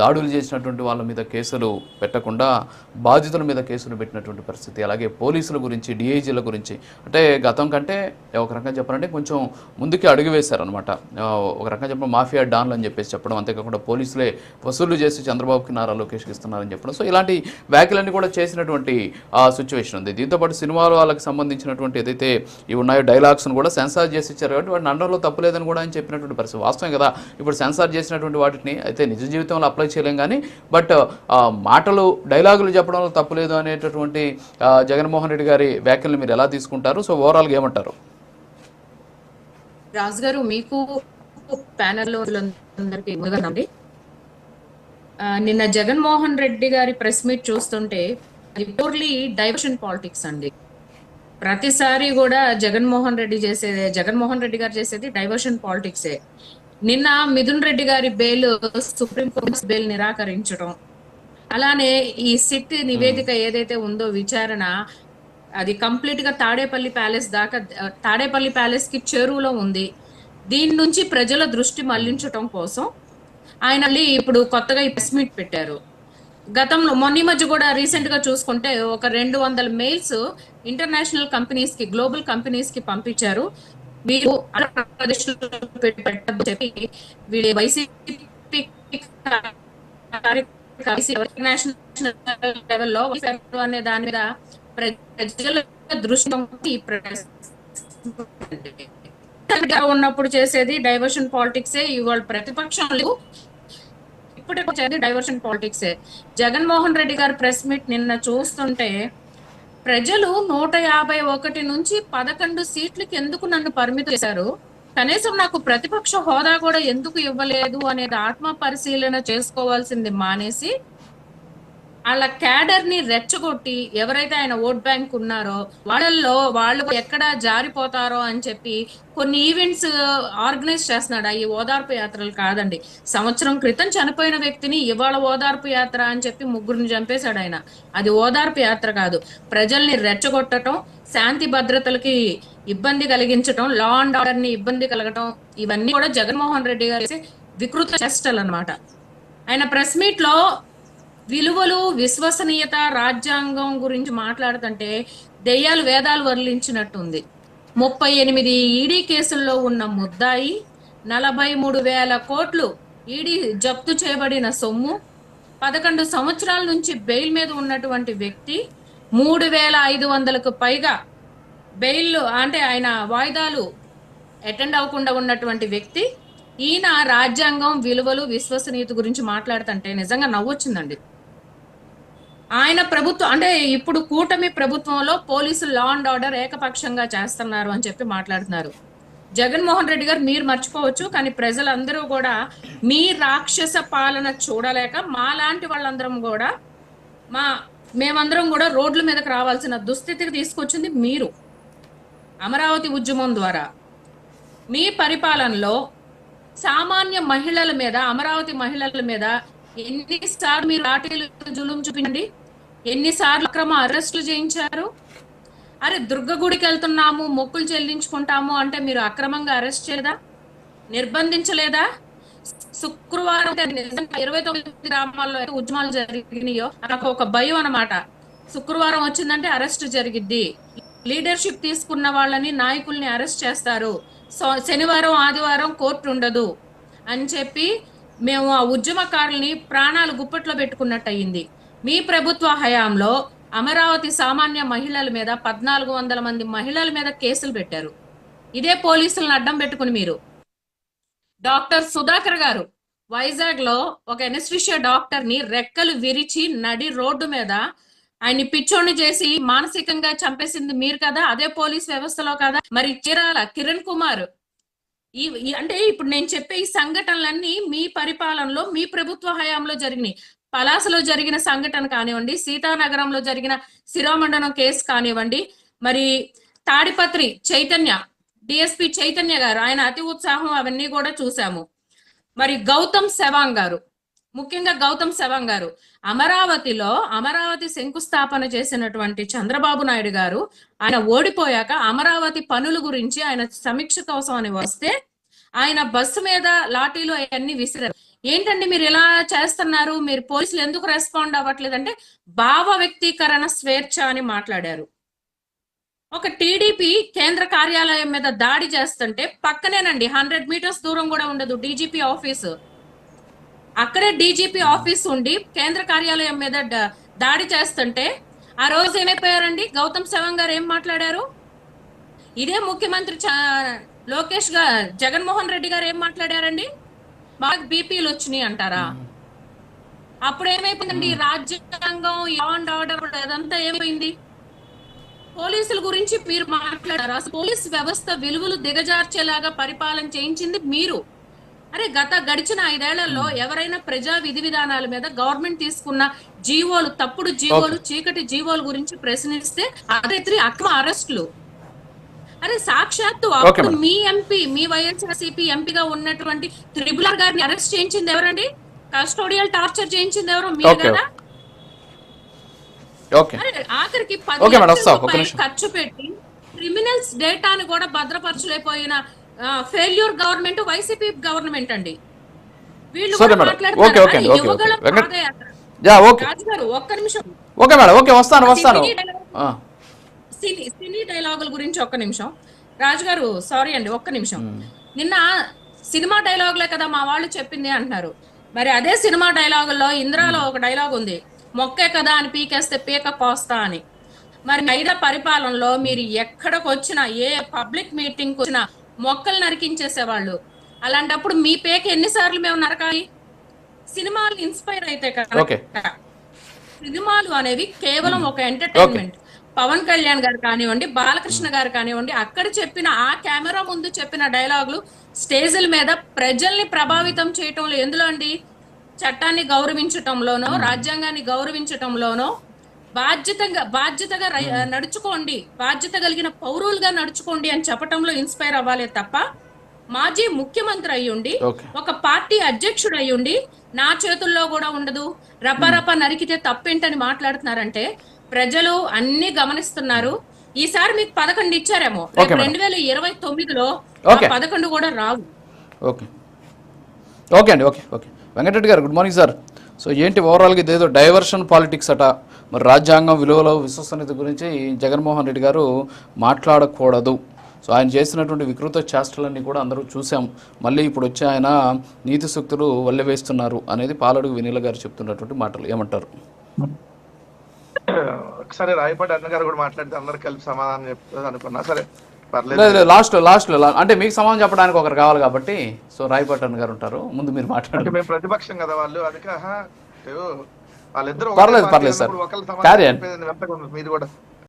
దాడులు చేసినటువంటి వాళ్ళ మీద కేసులు పెట్టకుండా బాధితుల మీద కేసులు పెట్టినటువంటి పరిస్థితి. అలాగే పోలీసుల గురించి డిఐజీల గురించి. అంటే గతం కంటే ఒక రకంగా చెప్పాలంటే కొంచెం ముందుకి అడుగు వేశారనమాట ఒక రకంగా చెప్పడం మాఫియా డాన్లు అని చెప్పేసి చెప్పడం అంతేకాకుండా పోలీసులే వసూలు చేసి చంద్రబాబుకి నారా లోకేష్కి ఇస్తున్నారని చెప్పడం. సో ఇలాంటి వ్యాఖ్యలన్నీ కూడా చేసినటువంటి సిచ్యువేషన్ ఉంది. దీంతో పాటు వాళ్ళకి సంబంధించినటువంటి ఏదైతే ఇవి ఉన్నాయో డైలాగ్స్ను కూడా సెన్సార్ చేసి ఇచ్చారు కాబట్టి వాటిని అండర్లో తప్పులేదని కూడా ఆయన చెప్పినటువంటి పరిస్థితి. వాస్తవం కదా ఇప్పుడు సెన్సార్ చేసినటువంటి వాటిని అయితే నిజ జీవితంలో అప్లై చేయలేం కానీ బట్ మాటలు డైలాగులు చెప్పడంలో తప్పులేదు అనేటటువంటి జగన్మోహన్ రెడ్డి గారి వ్యాఖ్యలు మీరు ఎలా తీసుకుంటారు? సో ఓవరాల్గా ఏమంటారు? రాజు గారు మీకు ప్యానెల్లో ముందుగానండి నిన్న జగన్మోహన్ రెడ్డి గారి ప్రెస్ మీట్ చూస్తుంటే ప్యూర్లీ డైవర్షన్ పాలిటిక్స్ అండి. ప్రతిసారి కూడా జగన్మోహన్ రెడ్డి చేసేది జగన్మోహన్ రెడ్డి గారు చేసేది డైవర్షన్ పాలిటిక్సే నిన్న మిథున్ రెడ్డి గారి బెయిల్ సుప్రీం కోర్టు బెయిల్ నిరాకరించడం. అలానే ఈ సిట్ నివేదిక ఏదైతే ఉందో విచారణ అది కంప్లీట్గా తాడేపల్లి ప్యాలెస్ దాకా తాడేపల్లి ప్యాలెస్కి చేరువలో ఉంది. దీని నుంచి ప్రజల దృష్టి మళ్ళించటం కోసం ఆయన ఇప్పుడు కొత్తగా ఈ ప్రెస్ మీట్ పెట్టారు. గతంలో మొన్న మధ్య కూడా రీసెంట్గా చూసుకుంటే ఒక రెండు వందల మెయిల్స్ ఇంటర్నేషనల్ కంపెనీస్కి గ్లోబల్ కంపెనీస్కి పంపించారు. మీరు ఆంధ్రప్రదేశ్ పెట్టి పెట్టద్దు చెప్పి వీళ్ళు వైసీపీ ఇంటర్నేషనల్ లెవెల్లో అనే దాని మీద ప్రజల దృష్టి ఉన్నప్పుడు చేసేది డైవర్షన్ పాలిటిక్సే ఇవాళ ప్రతిపక్షం ఇప్పటికి వచ్చేది డైవర్షన్ పాలిటిక్సే. జగన్మోహన్ రెడ్డి గారు ప్రెస్ మీట్ నిన్న చూస్తుంటే ప్రజలు నూట యాభై ఒకటి నుంచి పదకొండు సీట్లకి ఎందుకు నన్ను పరిమితం చేశారు? కనీసం నాకు ప్రతిపక్ష హోదా కూడా ఎందుకు ఇవ్వలేదు అనేది ఆత్మ పరిశీలన చేసుకోవాల్సింది మానేసి వాళ్ళ క్యాడర్ని రెచ్చగొట్టి ఎవరైతే ఆయన ఓట్ బ్యాంక్ ఉన్నారో వాళ్ళల్లో వాళ్ళు ఎక్కడ జారిపోతారో అని చెప్పి కొన్ని ఈవెంట్స్ ఆర్గనైజ్ చేస్తున్నాడు. ఈ ఓదార్పు యాత్రలు కాదండి. సంవత్సరం క్రితం చనిపోయిన వ్యక్తిని ఇవాళ ఓదార్పు యాత్ర అని చెప్పి ముగ్గురిని చంపేశాడు ఆయన. అది ఓదార్పు యాత్ర కాదు. ప్రజల్ని రెచ్చగొట్టడం శాంతి భద్రతలకి ఇబ్బంది కలిగించటం లా అండ్ ఆర్డర్ని ఇబ్బంది కలగటం ఇవన్నీ కూడా జగన్మోహన్ రెడ్డి గారి వికృత చేష్టలు అనమాట ఆయన ప్రెస్ మీట్లో విలువలు విశ్వసనీయత రాజ్యాంగం గురించి మాట్లాడుతుంటే దెయ్యాలు వేదాలు వర్లించినట్టుంది. ముప్పై ఎనిమిది ఈడీ కేసుల్లో ఉన్న ముద్దాయి నలభై మూడు వేల కోట్లు ఈడీ జప్తు చేయబడిన సొమ్ము పదకొండు సంవత్సరాల నుంచి బెయిల్ మీద ఉన్నటువంటి వ్యక్తి మూడు వేల ఐదు వందలకు పైగా బెయిల్ అంటే ఆయన వాయిదాలు అటెండ్ అవ్వకుండా ఉన్నటువంటి వ్యక్తి ఈయన రాజ్యాంగం విలువలు విశ్వసనీయత గురించి మాట్లాడుతుంటే నిజంగా నవ్వొచ్చిందండి. ఆయన ప్రభుత్వం అంటే ఇప్పుడు కూటమి ప్రభుత్వంలో పోలీసులు లా అండ్ ఆర్డర్ ఏకపక్షంగా చేస్తున్నారు అని చెప్పి మాట్లాడుతున్నారు. జగన్మోహన్ రెడ్డి గారు మీరు మర్చిపోవచ్చు కానీ ప్రజలందరూ కూడా మీ రాక్షస పాలన చూడలేక మా లాంటి వాళ్ళందరం కూడా మా మేమందరం కూడా రోడ్ల మీదకి రావాల్సిన దుస్థితికి తీసుకొచ్చింది మీరు. అమరావతి ఉద్యమం ద్వారా. మీ పరిపాలనలో సామాన్య మహిళల మీద అమరావతి మహిళల మీద ఎన్నిసార్లు మీరు లాఠీలు జులుం చూపించండి? ఎన్నిసార్లు అక్రమ అరెస్టులు చేయించారు? అరే దుర్గ గుడికి వెళ్తున్నాము మొక్కులు చెల్లించుకుంటాము అంటే మీరు అక్రమంగా అరెస్ట్ చేయదా నిర్బంధించలేదా? శుక్రవారం ఇరవై తొమ్మిది గ్రామాల్లో అయితే ఉద్యమాలు జరిగినాయో నాకు ఒక భయం అన్నమాట. శుక్రవారం వచ్చిందంటే అరెస్ట్ జరిగిద్ది. లీడర్షిప్ తీసుకున్న వాళ్ళని నాయకుల్ని అరెస్ట్ చేస్తారు. శనివారం ఆదివారం కోర్టు ఉండదు అని చెప్పి మేము ఆ ఉద్యమకారుల్ని ప్రాణాలు గుప్పట్లో పెట్టుకున్నట్టు అయింది మీ ప్రభుత్వ హయాంలో అమరావతి సామాన్య మహిళల మీద పద్నాలుగు వందల మంది మహిళల మీద కేసులు పెట్టారు. ఇదే పోలీసులను అడ్డం పెట్టుకుని మీరు. డాక్టర్ సుధాకర్ గారు వైజాగ్లో ఒక ఎనస్టిషియా డాక్టర్ని రెక్కలు విరిచి నడి రోడ్డు మీద ఆయన్ని పిచ్చోని చేసి మానసికంగా చంపేసింది మీరు కదా అదే పోలీస్ వ్యవస్థలో కదా. మరి చీరాల కిరణ్ కుమార్ ఈ అంటే ఇప్పుడు నేను చెప్పే ఈ సంఘటనలన్నీ మీ పరిపాలనలో మీ ప్రభుత్వ హయాంలో జరిగినాయి. పలాసలో జరిగిన సంఘటన కానివ్వండి సీతానగరంలో జరిగిన శిరోమండనం కేసు కానివ్వండి మరి తాడిపత్రి చైతన్య డిఎస్పి చైతన్య గారు ఆయన అతి ఉత్సాహం అవన్నీ కూడా చూసాము. మరి గౌతమ్ సెవాంగ్ గారు ముఖ్యంగా గౌతమ్ శవం గారు. అమరావతిలో అమరావతి శంకుస్థాపన చేసినటువంటి చంద్రబాబు నాయుడు గారు ఆయన ఓడిపోయాక అమరావతి పనుల గురించి ఆయన సమీక్ష కోసం అని వస్తే ఆయన బస్సు మీద లాఠీలు అవన్నీ విసిరారు. ఏంటండి మీరు ఇలా చేస్తున్నారు? మీరు పోలీసులు ఎందుకు రెస్పాండ్ అవ్వట్లేదు అంటే భావ వ్యక్తీకరణ స్వేచ్ఛ అని మాట్లాడారు. ఒక టీడీపీ కేంద్ర కార్యాలయం మీద దాడి చేస్తుంటే పక్కనేనండి హండ్రెడ్ మీటర్స్ దూరం కూడా ఉండదు డీజీపీ ఆఫీసు. అక్కడే డీజీపీ ఆఫీస్ ఉండి కేంద్ర కార్యాలయం మీద దాడి చేస్తుంటే ఆ రోజు ఏమైపోయారండి? గౌతమ్ సవాంగ్ గారు ఏం మాట్లాడారు? ఇదే ముఖ్యమంత్రి లోకేష్గా జగన్మోహన్ రెడ్డి గారు ఏం మాట్లాడారండి? మాకు బీపీలు వచ్చినాయి అంటారా? అప్పుడు ఏమైపోయిందండి? రాజ్యాంగం అండ్ ఆర్డర్ అదంతా ఏమైంది? పోలీసుల గురించి మీరు మాట్లాడారు? అసలు పోలీస్ వ్యవస్థ విలువలు దిగజార్చేలాగా పరిపాలన చేయించింది మీరు. అరే గత గడిచిన ఐదేళ్ళలో ఎవరైనా ప్రజా విధి విధానాల మీద గవర్నమెంట్ తీసుకున్న జీవోలు తప్పుడు జీవోలు చీకటి జీవోల గురించి ప్రశ్నిస్తే అదే అక్రమ అరెస్టులు. అరే సాక్షాత్తు అప్పుడు. మీ ఎంపీ మీ వైఎస్ఆర్సీపీ ఎంపీగా ఉన్నటువంటి త్రిబులర్ గారిని అరెస్ట్ చేయించింది ఎవరండి? కస్టోడియల్ టార్చర్ చేయించింది ఎవరు? మీరు. కదా? అరే ఆఖరికి పది. ఖర్చు పెట్టి క్రిమినల్స్ డేటాను కూడా భద్రపరచలేకపోయిన ఫెయిల్యూర్ గవర్నమెంట్ వైసీపీ గవర్నమెంట్ అండి. వీళ్ళు ఒక్క నిమిషం. ఓకే మేడం ఓకే వస్తాను వస్తాను. సినీ డైలాగుల గురించి ఒక్క నిమిషం. రాజు గారు సారీ అండి ఒక్క నిమిషం. నిన్న సినిమా డైలాగులే కదా మా వాళ్ళు చెప్పింది అంటున్నారు. మరి అదే సినిమా డైలాగుల్లో ఇంద్రాలో ఒక డైలాగ్ ఉంది. మొక్కే కదా అని పీకేస్తే పీక కోస్తా అని. మరి ఐద పరిపాలనలో మీరు ఎక్కడికి వచ్చినా ఏ పబ్లిక్ మీటింగ్ వచ్చినా మొక్కలు నరికించేసేవాళ్ళు. అలాంటప్పుడు మీ పేక ఎన్నిసార్లు మేము నరకాలి? సినిమాలు ఇన్స్పైర్ అయితే. కదా సినిమాలు అనేవి కేవలం ఒక ఎంటర్టైన్మెంట్. పవన్ కళ్యాణ్ గారు కానివ్వండి బాలకృష్ణ గారు కానివ్వండి అక్కడ చెప్పిన ఆ కెమెరా ముందు చెప్పిన డైలాగులు స్టేజీల మీద ప్రజల్ని ప్రభావితం చేయటంలో ఎందులో అండి? చట్టాన్ని గౌరవించటంలోనో రాజ్యాంగాన్ని గౌరవించటంలోనో బాధ్యతగా బాధ్యతగా నడుచుకోండి. బాధ్యత కలిగిన పౌరులుగా నడుచుకోండి అని చెప్పటంలో ఇన్స్పైర్ అవ్వాలే తప్ప మాజీ ముఖ్యమంత్రి అయ్యుండి ఒక పార్టీ అధ్యక్షుడు అయ్యుండి నా చేతుల్లో కూడా ఉండదు. రప్పరప్ప నరికితే తప్పేంటని మాట్లాడుతున్నారంటే ప్రజలు అన్ని గమనిస్తున్నారు. ఈసారి మీకు పదకొండు ఇచ్చారేమో. రెండు వేల ఇరవై తొమ్మిదిలో. పదకొండు కూడా రావు. ఓకే. ఓకే అండి ఓకే ఓకే. వెంకటరెడ్డి గారు గుడ్ మార్నింగ్ సార్. సో ఏంటి ఓవరాల్గా ఇదేదో డైవర్షన్ పాలిటిక్స్ అట? మరి రాజ్యాంగం విలువల విశ్వసనీయత గురించి జగన్మోహన్ రెడ్డి గారు మాట్లాడకూడదు. సో ఆయన చేసినటువంటి వికృత చేష్టలన్నీ కూడా అందరూ చూసాం మళ్ళీ ఇప్పుడు వచ్చి ఆయన నీతి సూక్తులు వల్లెవేస్తున్నారు అనేది పాలడుగు వినీల గారు చెప్తున్నటువంటి మాటలు. ఏమంటారు? ఒకసారి రాయపాటి అన్న గారు కూడా మాట్లాడితే అందరు కలిపి సమాధానం చెప్తుంది అనుకున్నా. సరే పర్లేదు. లేదు లేదు లాస్ట్ లాస్ట్లో అంటే మీకు సమాధానం చెప్పడానికి ఒకరు కావాలి కాబట్టి సో రాయపట్టన్ గారు ఉంటారు. ముందు మీరు అంటే మాట్లాడండి. మేము ప్రతిపక్షం కదా వాళ్ళు. అందుకే వాళ్ళిద్దరు పర్లేదు, పర్లేదు సార్. మీరు కూడా